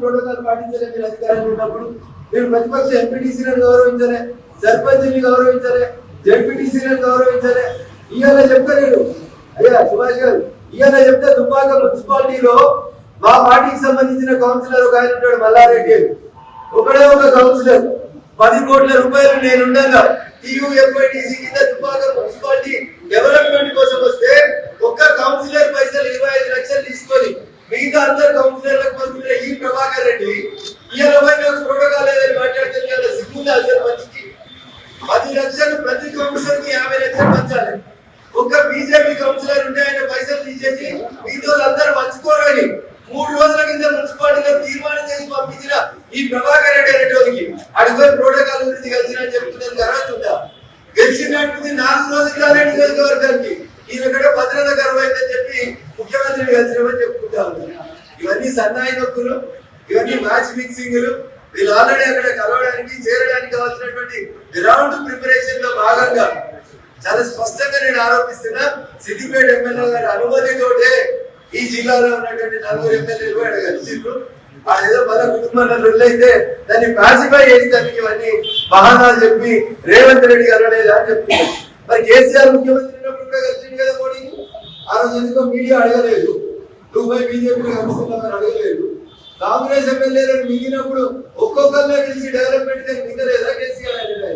Protocol పాటించలే మీరు అధికారంలో ఉన్నప్పుడు మీరు ప్రతిపక్ష ఎంపీటీసీలను గౌరవించలే సర్పంచ్ని గౌరవించలే జడ్పీటీసీలను గౌరవించలే. ఇవాళ నేను. అయ్యా సుభాష్ గారు ఇవాళ చెప్తే దుబ్బాక మున్సిపాలిటీలో మా పార్టీకి సంబంధించిన కౌన్సిలర్ ఒక ఆయన ఉంటాడు మల్లారెడ్డి ఒకడే ఒక కౌన్సిలర్. పది కోట్ల రూపాయలు నేనుండగా టీయూఎఫ్ఐటీసీ కింద దుబ్బాక మున్సిపాలిటీ డెవలప్మెంట్ కోసం వస్తే ఒక్క కౌన్సిలర్ పైసలు ఇరవై ఐదు లక్షలు తీసుకొని మిగతా అందరు కౌన్సిలర్లకు పంపిన ఈ పెట్టి ఇరవై నాకు లేదని మాట్లాడితే ఇవాళ అసలు మంచికి? పది లక్షలు ప్రతి కౌన్సిలర్కి యాభై లక్షలు పంచాలి. ఒక్క బీజేపీ కౌన్సిలర్ ఉంటే ఆయన పైసలు తీసేసి అందరూ పంచుకోరని మూడు రోజుల కింద మున్సిపాలిటీలో తీర్మానం చేసి పంపించిన ఈ ప్రభాకర్ రెడ్డి అనేటోనికి ప్రోటోకాల్ గురించి కలిసిన చెప్తున్నాను తర్వాత నాలుగు రోజులు నియోజకవర్గానికి. ఈయన కూడా భద్రత గర్వమైందని చెప్పి ముఖ్యమంత్రిని కలిసినామని చెప్పుకుంటా ఉన్నారు ఇవన్నీ సన్నాయి నొక్కులు. ఇవన్నీ మ్యాచ్ ఫిక్సింగ్లు వీళ్ళు ఆల్రెడీ అక్కడ కలవడానికి చేరడానికి కావాల్సినటువంటి గ్రౌండ్ ప్రిపరేషన్లో భాగంగా చాలా స్పష్టంగా నేను ఆరోపిస్తున్నా. సిద్దిపేట ఎమ్మెల్యే గారి అనుమతితోటే ఈ జిల్లాలో ఉన్నటువంటి నలుగురు ఎమ్మెల్యేలు ఆయన అక్కడ కలిసిండ్రు. ఏదో మన కుటుంబంలో రొల్లైతే దాన్ని పాసిఫై చేసేదానికి ఇవన్నీ వాహనాలు చెప్పి రేవంత్ రెడ్డి గారు లేదా అని చెప్తున్నారు. మరి కేసీఆర్ ముఖ్యమంత్రి కూడా కలిసిండు కదా మోడీని ఆ రోజు ఎందుకో మీడియా అడగలేదు. నువ్వు పోయి బీజేపీ అడగలేదు. కాంగ్రెస్ ఎమ్మెల్యేలను మిగిలినప్పుడు ఒక్కొక్కరినే పిలిచి డెవలప్మెంట్కి మిగలేదా కేసీఆర్ అంటే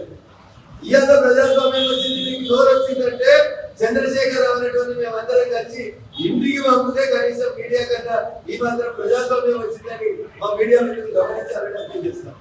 ఇవాళ ప్రజాస్వామ్యం వచ్చింది మీకు డోర్ వచ్చిందంటే చంద్రశేఖర్ రావు అనేటువంటి మేమందరం కలిసి ఇంటికి పంపితే కనీసం మీడియా కన్నా ఈ మాత్రం ప్రజాస్వామ్యం వచ్చిందని మా మీడియా మిత్రులు గమనించాలని అప్పీల్ చేస్తాం